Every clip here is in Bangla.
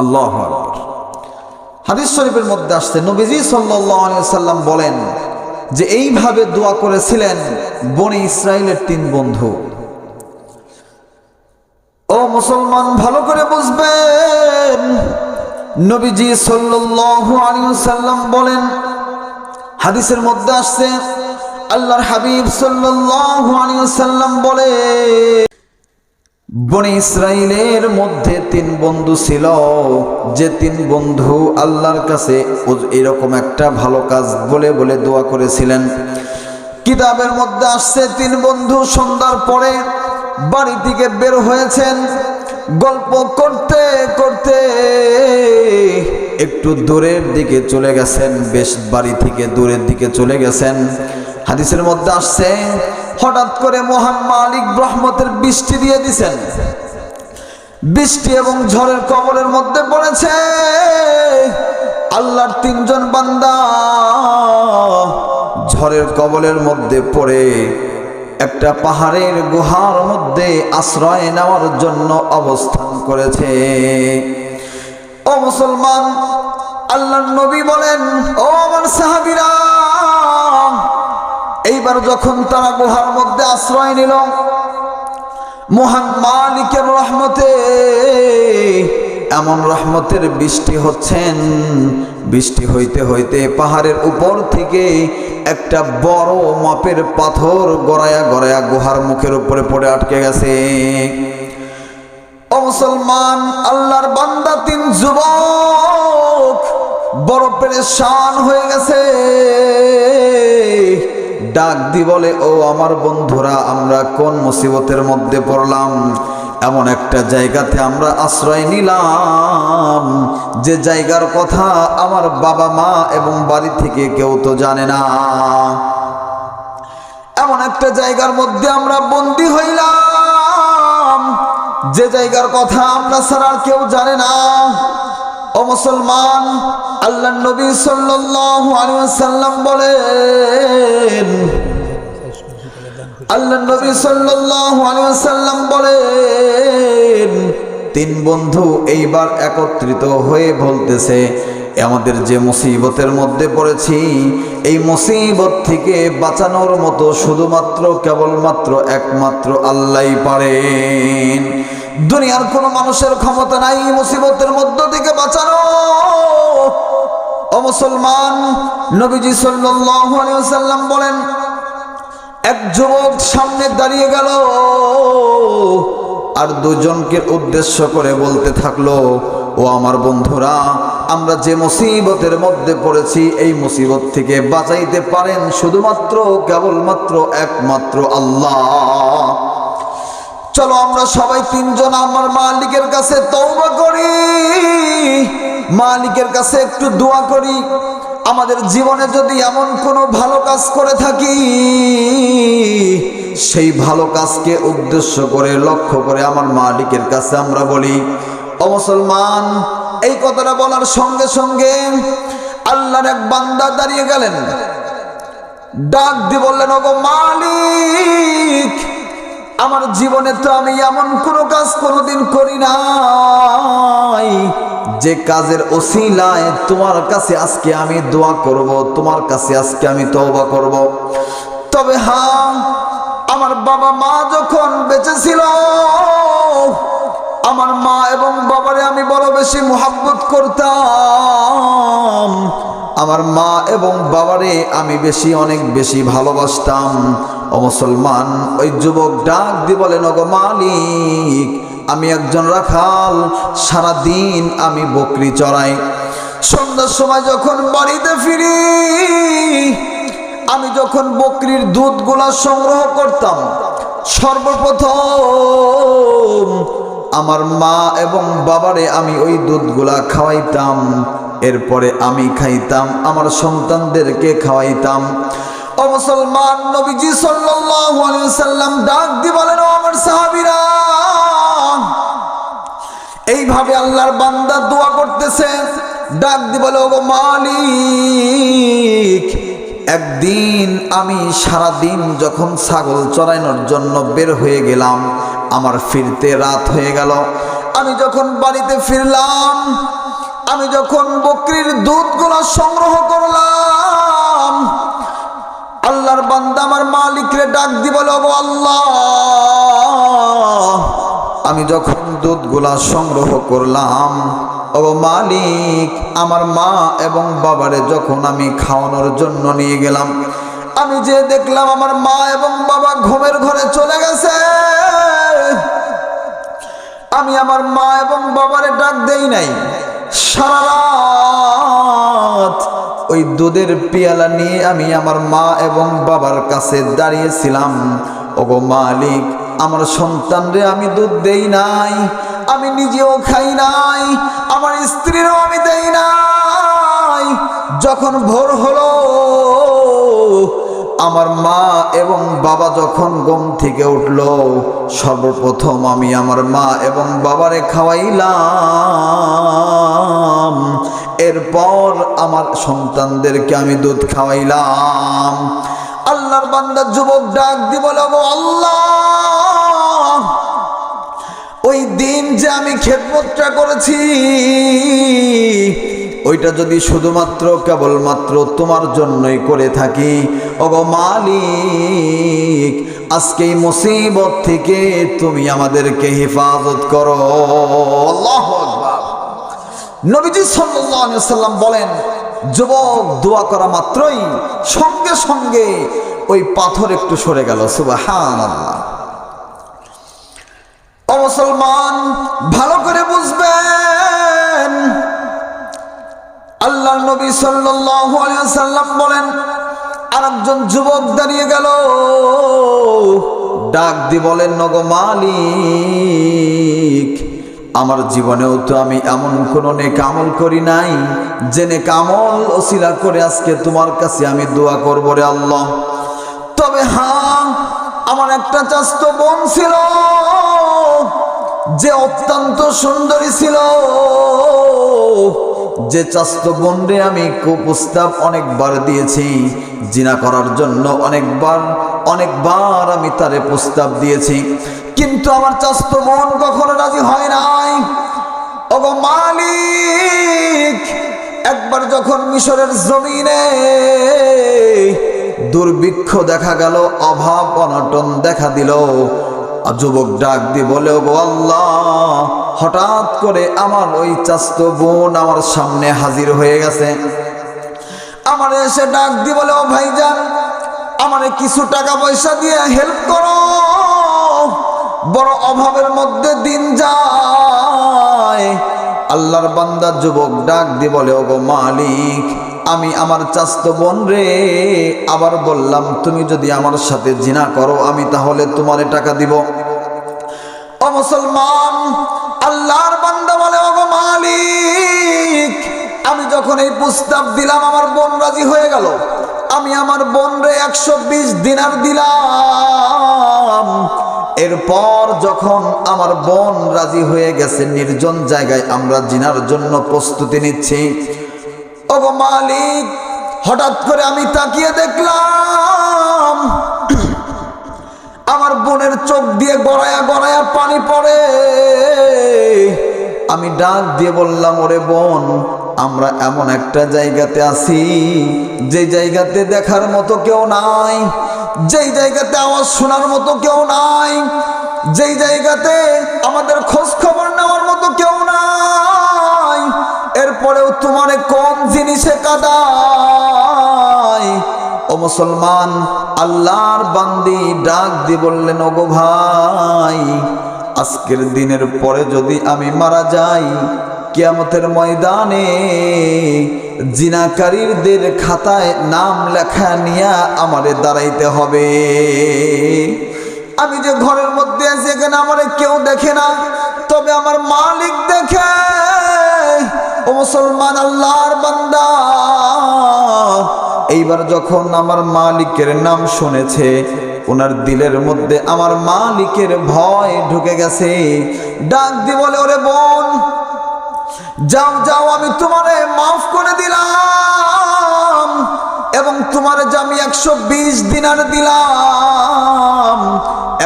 আল্লাহ হাদিস শরীফের মধ্যে আসছে, নবীজি সাল্লাম বলেন যে, এইভাবে দোয়া করেছিলেন বনি ইসরায়েলের তিন বন্ধু। ও মুসলমান, ভালো করে বুঝবেন। নবীজি সাল্লাম বলেন, হাদিসের মধ্যে আসছে, আল্লাহর হাবিব সাল্লাল্লাহু আলাইহি সাল্লাম বলে বনি ইসরায়েলের মধ্যে তিন বন্ধু ছিল, যে তিন বন্ধু আল্লাহর কাছে এরকম একটা ভালো কাজ বলে বলে দোয়া করেছিলেন। কিতাবের মধ্যে আসছে, তিন বন্ধু সন্ধ্যার পরে বাড়ি থেকে বের হয়েছেন। গল্প করতে করতে একটু দূরের দিকে চলে গেছেন, বেশ বাড়ি থেকে দূরের দিকে চলে গেছেন। হাদিসের মধ্যে আসছে হঠাৎ করে মহান মালিক রহমতের বৃষ্টি দিয়ে দিছেন। বৃষ্টি এবং ঝড়ের কবলের মধ্যে পড়েছে। আল্লাহর তিনজন বান্দা ঝড়ের কবলের মধ্যে পড়ে একটা পাহাড়ের গুহার মধ্যে আশ্রয় নেওয়ার জন্য অবস্থান করেছে। ও মুসলমান, আল্লাহর নবী বলেন, ও আমার সাহাবিরা এইবার যখন তারা গুহার মধ্যে আশ্রয় নিল, মহান মালিকের রহমতে, এমন রহমতের বৃষ্টি হচ্ছেন। বৃষ্টি হইতে হইতে পাহাড়ের উপর থেকে একটা বড় মাপের পাথর গড়ায়া গড়ায়া গুহার মুখের উপরে পড়ে আটকে গেছে। মুসলমান, আল্লাহর বান্দা তিন যুবক, বড় পেরেশান হয়ে গেছে। ডাক দি বলে, ও আমার বন্ধুরা, আমরা কোন মুসিবতের মধ্যে পড়লাম? এমন একটা জায়গাতে আমরা আশ্রয় নিলাম। যে জায়গার কথা আমার বাবা মা এবং বাড়ি থেকে কেউ তো জানে না। এমন একটা জায়গার মধ্যে আমরা বন্দি হইলাম। যে জায়গার কথা আমরা ছাড়া কেউ জানে না। ও মুসলমান আল্লাহ নবী সাল্লাম বলেন আল্লাহ নবী সাল্লাম বলেন তিন বন্ধু এইবার একত্রিত হয়ে বলতেছে, আমাদের যে মুসিবতের মধ্যে পড়েছি, এই মুসিবত থেকে বাঁচানোর মতো শুধুমাত্র কেবলমাত্র একমাত্র আল্লাহই পারেন। দুনিয়ার কোনো মানুষের ক্ষমতা নাই মুসিবতের মধ্য থেকে বাঁচানো। ও মুসলমান নবীজি ওয়াসাল্লাম বলেন, এক যুবক সামনে দাঁড়িয়ে গেল। আর দুজনকে উদ্দেশ্য করে বলতে থাকল, ও আমার বন্ধুরা, আমরা যে মুসিবতের মধ্যে পড়েছি, এই মুসিবত থেকে বাঁচাইতে পারেন শুধুমাত্র, কেবলমাত্র একমাত্র আল্লাহ। চলো আমরা সবাই তিনজন আমার মালিকের কাছে তওবা করি। মালিকের কাছে একটু দোয়া করি। আমাদের জীবনে যদি এমন কোনো ভালো কাজ করে থাকি সেই ভালো কাজকে উদ্দেশ্য করে, লক্ষ্য করে আমার মালিকের কাছে আমরা বলি, ও মুসলমান, এই কথাটা বলার সঙ্গে সঙ্গে আল্লাহর এক বান্দা দাঁড়িয়ে গেলেন। ডাক দিয়ে বললেন, ওগো মালিক, আমার জীবনে তো আমি এমন কোনো কাজ কোনোদিন করি নাই। যে কাজের ওসিলায় তোমার কাছে আজকে আমি দোয়া করব, তোমার কাছে আজকে আমি তওবা করব। তবে হ্যাঁ বাবা মা যখন বেঁচে ছিল আমার মা এবং বাবারে আমি বড় বেশি মোহাব্বত করতাম। আমার মা এবং বাবারে আমি বেশি, অনেক বেশি ভালোবাসতাম। ও মুসলমান, ওই যুবক ডাক দি বলেন, ওগো মালিক, আমি একজন রাখাল সারা দিন আমি বকরি চড়াই। সন্ধ্যার সময় যখন বাড়িতে ফিরি আমি যখন বকরির দুধগুলা সংগ্রহ করতাম, সর্বপ্রথম আমার মা এবং বাবারে আমি ওই দুধগুলা খাওয়াইতাম, এরপরে আমি খাইতাম, আমার সন্তানদেরকে খাওয়াইতাম। ও মুসলমান নবীজি সাল্লাম ডাক দি বলেন আমার সাহাবীরা, এইভাবে আল্লাহর বান্দা দোয়া করতেছে। ডাক দি বলে ওগো মালিক একদিন আমি সারা দিন যখন ছাগল চড়ানোর জন্য বের হয়ে গেলাম, আমার ফিরতে রাত হয়ে গেল। আমি যখন বাড়িতে ফিরলাম, আমি যখন বকরির দুধগুলো সংগ্রহ করলাম, আল্লাহর বান্দা আমার মালিকরে ডাক দি বলো আল্লাহ আমি যখন দুধগুলা সংগ্রহ করলাম, ও মালিক, আমার মা এবং বাবারে যখন আমি খাওয়ানোর জন্য নিয়ে গেলাম, আমি যে দেখলাম আমার মা এবং বাবা ঘুমের ঘরে চলে গেছে। আমি আমার মা এবং বাবারে ডাক দেই নাই। সারা রাত ওই দুধের পেয়ালা নিয়ে আমি আমার মা এবং বাবার কাছে দাঁড়িয়েছিলাম। ওগো মালিক, আমার সন্তানরে আমি দুধ দেই নাই, আমি নিজেও খাই নাই, আমার স্ত্রীরও আমি দেই নাই। যখন ভোর হলো, আমার মা এবং বাবা যখন গম থেকে উঠল, সর্বপ্রথম আমি আমার মা এবং বাবারে খাওয়াইলাম। এরপর আমার সন্তানদেরকে আমি দুধ খাওয়াইলাম। আল্লাহর বান্দা যুবক ডাক দিব লাগো আল্লাহ, ওই দিন যে আমি খেদমতটা করেছি, ওইটা যদি শুধুমাত্র কেবলমাত্র তোমার জন্যই করে থাকি, ওগো মালিক আজকে এই মুসিবত থেকে তুমি আমাদেরকে হেফাজত করো। আল্লাহু নবীজি সাল্লাম বলেন যুবক, দোয়া করা মাত্রই সঙ্গে সঙ্গে ওই পাথর একটু সরে গেল, সুবহানাল্লাহ। ও মুসলমান, ভালো করে বুঝবেন। আল্লাহ নবী সাল্লাম বলেন আর একজন যুবক দাঁড়িয়ে গেল। ডাক দি বলেন, নগো মালিক আমার জীবনেও তো আমি এমন কোন নেক আমল করি নাই। যে নেক আমল ওসিলা করে আজকে তোমার কাছে আমি দোয়া করব রে আল্লাহ। তবে হ্যাঁ আমার একটা চাস্ত বোন ছিল, যে অত্যন্ত সুন্দরী ছিল। যে চাস্ত বোনরে আমি কুপ্রস্তাব অনেকবার দিয়েছি, জিনা করার জন্য অনেকবার অনেকবার আমি তারে প্রস্তাব দিয়েছি। কিন্তু আমার চাস্ত বোন কখনো রাজি হয় নাই। ওগো মালিক, একবার যখন মিশরের জমিনে দুর্ভিক্ষ দেখা গেল, অভাব অনটন দেখা দিল যুবক ডাক দি বলে গো আল্লাহ, হঠাৎ করে আমার ওই চাস্ত বোন আমার সামনে হাজির হয়ে গেছে। আমার এসে ডাক দি বলে, ও ভাইজান, আমার কিছু টাকা পয়সা দিয়ে হেল্প করো। বড় অভাবের মধ্যে দিন যায়। আল্লাহর বান্দা যুবক ডাক দিয়ে বলে, ওগো মালিক, আমি আমার চাস্ত বোন রে, আবার বললাম, তুমি যদি আমার সাথে জিনা করো, আমি তাহলে তোমারে টাকা দিব। ও মুসলমান, আল্লাহর বান্দা বলে, ওগো মালিক, আমি যখন এই প্রস্তাব দিলাম, আমার বোন রাজি হয়ে গেল। আমি আমার বোন রে একশো বিশ দিনার দিলাম। এরপর যখন আমার বোন রাজি হয়ে গেছে, নির্জন জায়গায় আমরা জিনার জন্য প্রস্তুতি নিচ্ছি। ওগো মালিক, হঠাৎ করে আমি তাকিয়ে দেখলাম, আমার বোনের চোখ দিয়ে গড়ায়া গড়ায়া পানি পড়ে। আমি ডাক দিয়ে বললাম, ওরে বোন আমরা এমন একটা জায়গাতে আছি, যে জায়গাতে দেখার মতো কেউ নাই যেই জায়গাতে আওয়াজ শোনার মতো কেউ নাই যেই জায়গাতে আমাদের খোঁজ খবর নেওয়ার মতো কেউ নাই। এরপরেও তোমার কোন জিনিসে কাদায়? ও মুসলমান, আল্লাহর বান্দি ডাক দি বললেন, ওগো ভাই, আজকের দিনের পরে যদি আমি মারা যাই কিয়ামতের ময়দানে জিনাকারীদের খাতায় নাম লেখা নিয়ে আমারে দাঁড়াইতে হবে। আমি যে ঘরের মধ্যে আছি, এখানে আমার কেউ দেখে না। তবে আমার মালিক দেখে। ও মুসলমান, আল্লাহর বান্দা। এইবার যখন আমার মালিকের নাম শুনেছে ওনার দিলের মধ্যে আমার মালিকের ভয় ঢুকে গেছে। ডাক দি বলে, ওরে বোন যাও যাও, আমি তোমারে মাফ করে দিলাম এবং তোমার যে আমি একশো বিশ দিনার দিলাম,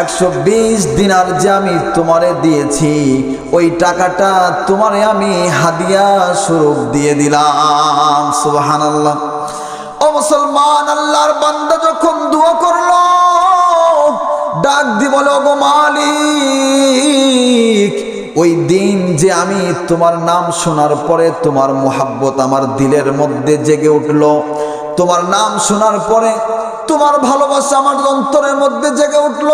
একশো বিশ দিনার যে আমি তোমারে দিয়েছি, ওই টাকাটা তোমারে আমি হাদিয়া স্বরূপ দিয়ে দিলাম সুবাহান আল্লাহ ও মুসলমান, আল্লাহর বান্দা যখন দোয়া করল, ডাক দি বলো গো মালিক ওই দিন যে আমি তোমার নাম শোনার পরে তোমার মোহাব্বত আমার দিলের মধ্যে জেগে উঠল। তোমার নাম শোনার পরে তোমার ভালোবাসা আমার অন্তরের মধ্যে জেগে উঠল।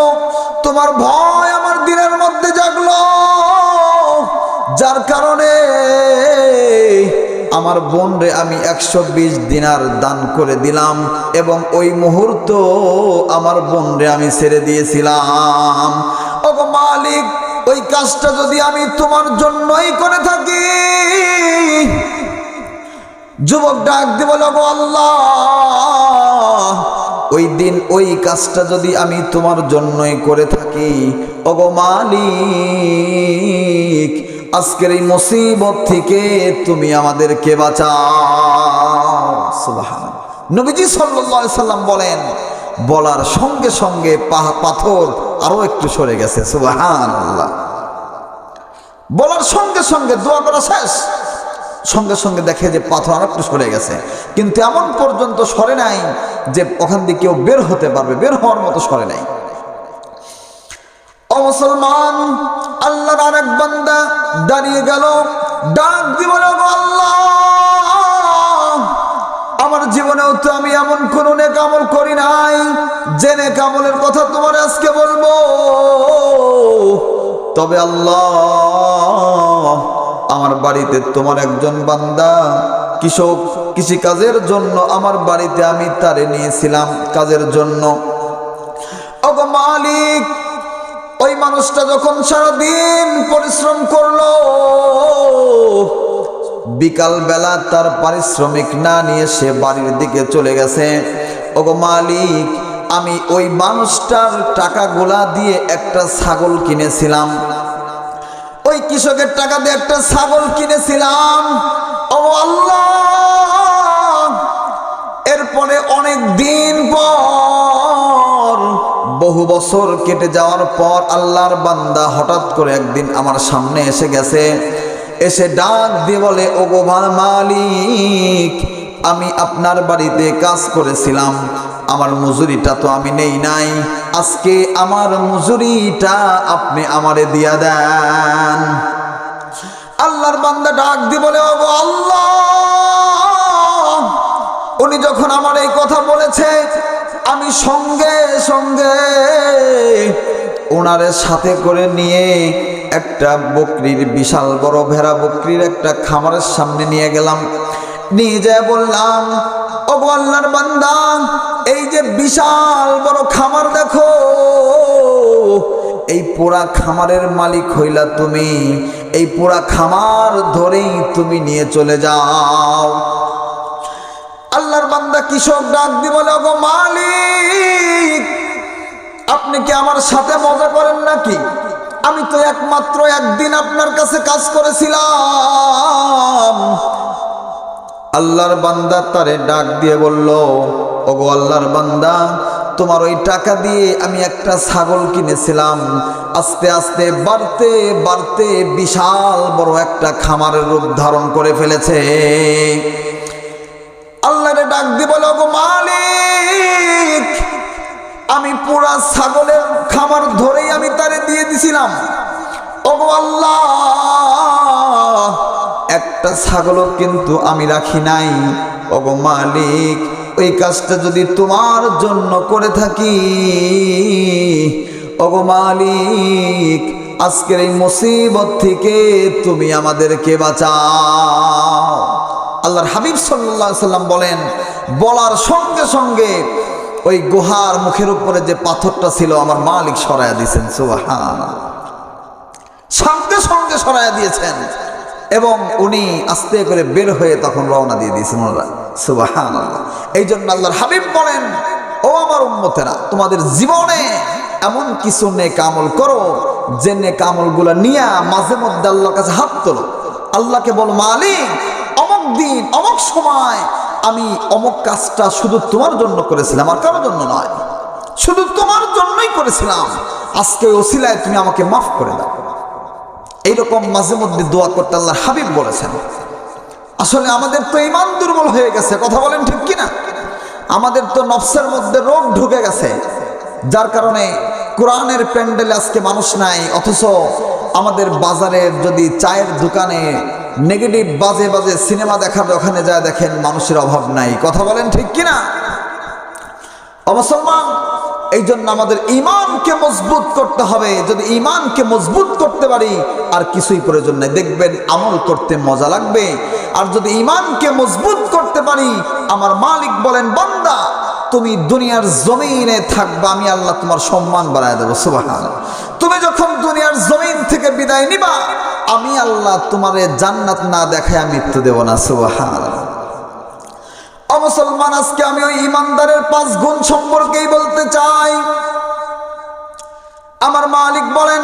তোমার ভয় আমার দিলের মধ্যে জাগলো। যার কারণে আমার বোন রে আমি একশো বিশ দিনার দান করে দিলাম এবং ওই মুহূর্ত আমার বোন রে আমি ছেড়ে দিয়েছিলাম। ও মালিক ওই কাজটা যদি আমি তোমার জন্যই করে থাকি। যুবক ডাক দিব আল্লাহ, ওই দিন ওই কাজটা যদি আমি তোমার জন্যই করে থাকি, ওগো মালিক, আজকের এই মুসিবত থেকে তুমি আমাদেরকে সুবহান নবীজি সাল্লাম বলেন বলার সঙ্গে সঙ্গে পাথর আরও একটু সরে গেছে বলার সঙ্গে সঙ্গে দোয়া করা শেষ। সঙ্গে সঙ্গে দেখে যে পাথর আর একটু সরে গেছে। কিন্তু এমন পর্যন্ত সরে নাই যে ওখান দিয়ে কেউ বের হতে পারবে, বের হওয়ার মতো সরে নাই। ও মুসলমান, আল্লাহর আরেক বান্দা দাঁড়িয়ে গেল, ডাক দিব আল্লাহ! জীবনেও তো আমি এমন কোন নেক আমল করি নাই। যে নেক আমলের কথা তোমার আজকে বলব। তবে আল্লাহ, আমার বাড়িতে তোমার একজন বান্দা, কৃষক কৃষি কাজের জন্য আমার বাড়িতে আমি তারে নিয়েছিলাম কাজের জন্য। মালিক, ওই মানুষটা যখন সারাদিন পরিশ্রম করল বিকাল বেলা তার পারিশ্রমিক না নিয়ে সে বাড়ির দিকে চলে গেছে। ওগো মালিক, আমি ওই মানুষটার টাকাগুলা দিয়ে একটা ছাগল কিনেছিলাম। ওই কৃষকের টাকা দিয়ে একটা ছাগল কিনেছিলাম। ও আল্লাহ, এরপরে অনেক দিন পর, বহু বছর কেটে যাওয়ার পর আল্লাহর বান্দা হঠাৎ করে একদিন আমার সামনে এসে গেছে। এসে ডাক দিয়ে বলে ও গো মালিক, আমি আপনার বাড়িতে কাজ করেছিলাম। আমার মজুরিটা তো আমি নেই নাই। আজকে আমার মজুরিটা আপনি আমারে দিয়া দেন। আল্লাহর বান্দা ডাক দিয়ে বলে ও আল্লাহ, উনি যখন আমার এই কথা বলেছে, আমি সঙ্গে সঙ্গে ওনারে সাথে করে নিয়ে একটা বকরির বিশাল বড় ভেড়া বকরির একটা খামারের সামনে নিয়ে গেলাম। নিয়ে যায় বললাম ও আল্লাহর বান্দা, এই যে বিশাল বড় খামার দেখো, এই পোড়া খামারের মালিক হইলা তুমি, এই পোড়া খামার ধরেই তুমি নিয়ে চলে যাও। আল্লাহর বান্দা কৃষক ডাক দি বলে মালিক আপনি কি আমার সাথে মজা করেন নাকি? আমি তো একমাত্র একদিন আপনার কাছে কাজ করেছিলাম। আল্লাহর বান্দা তারে ডাক দিয়ে বলল, ওগো আল্লাহর বান্দা, তোমার ওই টাকা দিয়ে আমি একটা ছাগল কিনেছিলাম। আস্তে আস্তে বাড়তে বাড়তে বিশাল বড় একটা খামারের রূপ ধারণ করে ফেলেছে। আমি ছাগলের খামার ধরেই আমি তারে দিয়ে দিছিলাম। ওগো আল্লাহ, একটা ছাগলও কিন্তু আমি রাখি নাই। ওগো মালিক, ওই কাজটা যদি তোমার জন্য করে থাকি, ওগো মালিক, আজকের এই মুসিবত থেকে তুমি আমাদেরকে বাঁচাও। আল্লাহর হাবিব সাল্লাম বলেন, বলার সঙ্গে সঙ্গে ওই গুহার মুখের উপরে যে পাথরটা ছিল, আমার মালিক সরাইয়া দিয়েছেন সুবাহান সঙ্গে সঙ্গে সরাইয়া দিয়েছেন। এবং উনি আস্তে করে বের হয়ে তখন রওনা দিয়ে দিয়েছেন ওনারা সুবাহান এই জন্য আল্লাহর হাবিব বলেন, ও আমার উন্মতেরা তোমাদের জীবনে এমন কিছু নেক আমল করো, যে নেক আমলগুলো নিয়ে মাঝে মধ্যে আল্লাহর কাছে হাত তোলো। আল্লাহকে বলো, মালিক, অমক দিন, অমক সময় আমি অমক কাজটা শুধু তোমার জন্য করেছিলাম, আর কারোর জন্য নয়। শুধু তোমার জন্যই করেছিলাম। আজকে ওসিলায় তুমি আমাকে মাফ করে দাও। এইরকম মাঝে মধ্যে দোয়া করতে আল্লাহর হাবিব বলেছেন। আসলে আমাদের তো ইমান দুর্বল হয়ে গেছে, কথা বলেন ঠিক কিনা? আমাদের তো নফসের মধ্যে রোগ ঢুকে গেছে, যার কারণে কোরআনের প্যান্ডেলে আজকে মানুষ নাই, অথচ আমাদের বাজারের যদি চায়ের দোকানে নেগেটিভ বাজে বাজে সিনেমা দেখাবে ওখানে যায় দেখেন, মানুষের অভাব নাই। কথা বলেন ঠিক কিনা? ও মুসলমান এই জন্য আমাদের ইমানকে মজবুত করতে হবে। যদি ইমানকে মজবুত করতে পারি, আর কিছুই প্রয়োজন নাই। দেখবেন আমল করতে মজা লাগবে। আর যদি ইমানকে মজবুত করতে পারি, আমার মালিক বলেন, বান্দা, তুমি দুনিয়ার জমিনে থাকবা, আমি আল্লাহ তোমার সম্মান বাড়ায় দেবো। সুবাহান তুমি যখন দুনিয়ার জমিন থেকে বিদায় নিবা আমি আল্লাহ তোমারে জান্নাত না দেখায় মৃত্যু দেব না সুবাহান ও মুসলমান, আজকে আমি ওই ইমানদারের পাঁচ গুণ সম্পর্কেই বলতে চাই। আমার মালিক বলেন,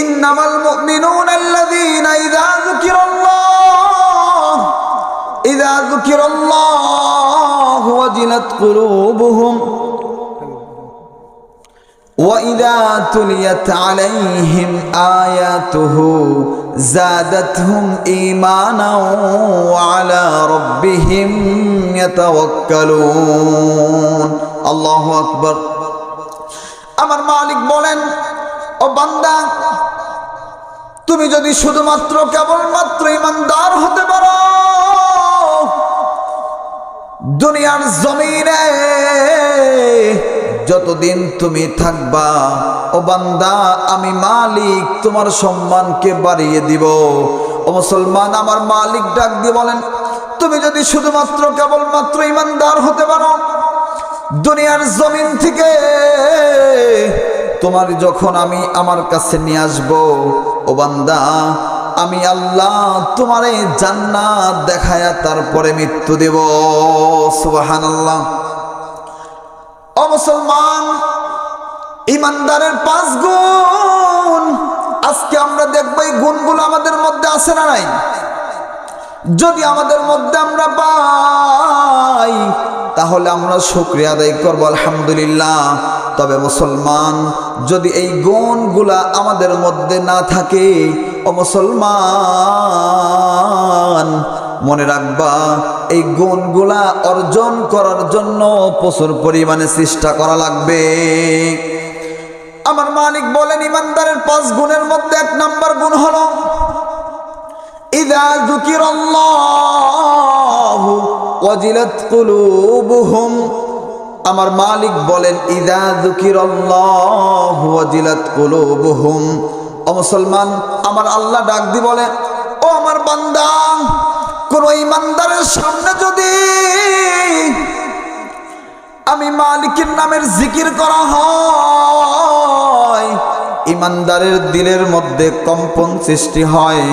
ইন্নামাল মুমিনুন আল্লাযীনা ইযা যুকিরাল্লাহ। ইযা যুকিরাল্লাহু ওয়াজিলাত কুলুবুহুম। وإذا تليت عليهم آياته زادتهم إيمانا وعلى ربهم يتوكلون الله أكبر আমার মালিক বলেন ও বান্দা তুমি যদি শুধুমাত্র কেবলমাত্র ইমানদার হতে পারো দুনিয়ার জমিনে যতদিন তুমি থাকবা, ও বান্দা, আমি মালিক, তোমার সম্মানকে বাড়িয়ে দিব। ও মুসলমান, আমার মালিক ডাক দিয়ে বলেন, তুমি যদি শুধুমাত্র কেবলমাত্র ইমানদার হতে পারো, দুনিয়ার জমিন থেকে তোমার যখন আমি আমার কাছে নিয়ে আসব, ও বান্দা, আমি আল্লাহ তোমারে জান্নাত দেখায়া তারপরে মৃত্যু দেব। সুবহানাল্লাহ। ও মুসলমান, ইমানদারের পাঁচ গুণ। আজকে আমরা দেখব এই গুণগুলো আমাদের মধ্যে আছে না নাই? যদি আমাদের মধ্যে আমরা পাই, তাহলে আমরা শুক্রিয়া আদায় করব, আলহামদুলিল্লাহ। তবে মুসলমান, যদি এই গুণগুলা আমাদের মধ্যে না থাকে, ও মুসলমান মনে রাখবা, এই গুণগুলা অর্জন করার জন্য প্রচুর পরিমাণে চেষ্টা করা লাগবে। আমার মালিক বলেন, ইমানদারের পাঁচ গুণের মধ্যে এক নাম্বার গুণ হল আমার মালিক বলেন, ইদা ও মুসলমান, আমার আল্লাহ ডাক দি বলে, ও আমার বান্দা কোন ইমানদারের সামনে যদি আমি মালিকের নামের জিকির করা হয়, ইমানদারের দিলের মধ্যে কম্পন সৃষ্টি হয়।